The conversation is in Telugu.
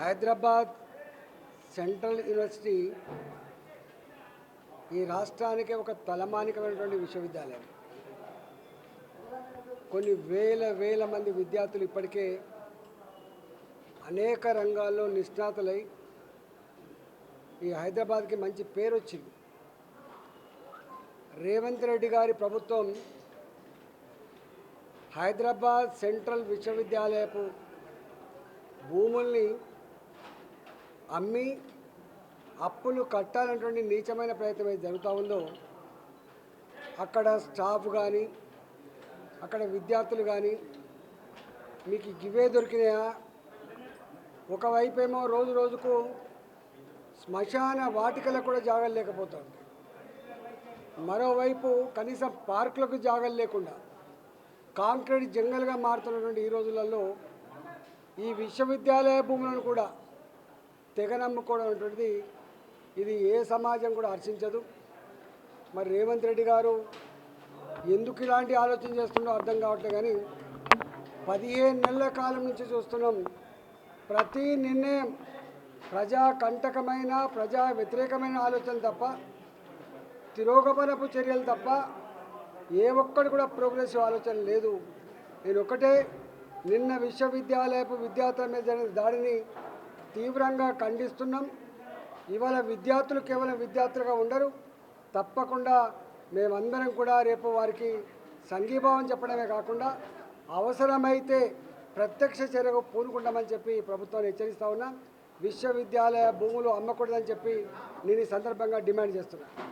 హైదరాబాద్ సెంట్రల్ యూనివర్సిటీ ఈ రాష్ట్రానికి ఒక తలమానికమైనటువంటి విశ్వవిద్యాలయం. కొన్ని వేల వేల మంది విద్యార్థులు ఇప్పటికే అనేక రంగాల్లో నిష్ణాతులై ఈ హైదరాబాద్కి మంచి పేరు వచ్చింది రేవంత్ రెడ్డి గారి ప్రభుత్వం హైదరాబాద్ సెంట్రల్ విశ్వవిద్యాలయపు భూముల్ని అమ్మి అప్పులు కట్టాలన్నటువంటి నీచమైన ప్రయత్నం ఏది జరుగుతూ ఉందో అక్కడ స్టాఫ్ కానీ అక్కడ విద్యార్థులు కానీ మీకు గివే దొరికినాయా? ఒకవైపు ఏమో రోజు రోజుకు శ్మశాన వాటికలకు కూడా జాగాలు లేకపోతుంది. మరోవైపు కనీసం పార్కులకు జాగాలు లేకుండా కాంక్రీట్ జంగల్గా మారుతున్నటువంటి ఈ రోజులలో ఈ విశ్వవిద్యాలయ భూములను కూడా తెగ నమ్ముకోవడం అనేటువంటిది ఇది ఏ సమాజం కూడా హర్షించదు. మరి రేవంత్ రెడ్డి గారు ఎందుకు ఇలాంటి ఆలోచన చేస్తుండో అర్థం కావట్లేదు కానీ పదిహేను నెలల కాలం నుంచి చూస్తున్నాం. ప్రతి నిర్ణయం ప్రజా కంటకమైన ప్రజా వ్యతిరేకమైన ఆలోచన తప్ప తిరోగమనపు చర్యలు తప్ప ఏ ఒక్కడు కూడా ప్రోగ్రెసివ్ ఆలోచన లేదు. నేను ఒకటే నిన్న విశ్వవిద్యాలయపు విద్యార్థుల మీద జరిగిన దాడిని తీవ్రంగా ఖండిస్తున్నాం. ఇవాళ విద్యార్థులు కేవలం విద్యార్థులుగా ఉండరు. తప్పకుండా మేమందరం కూడా రేపు వారికి సంఘీభావం చెప్పడమే కాకుండా అవసరమైతే ప్రత్యక్ష చర్యకు పూనుకుంటామని చెప్పి ప్రభుత్వాన్ని హెచ్చరిస్తా ఉన్నా. విశ్వవిద్యాలయ భూములు అమ్మకూడదని చెప్పి నేను ఈ సందర్భంగా డిమాండ్ చేస్తున్నాను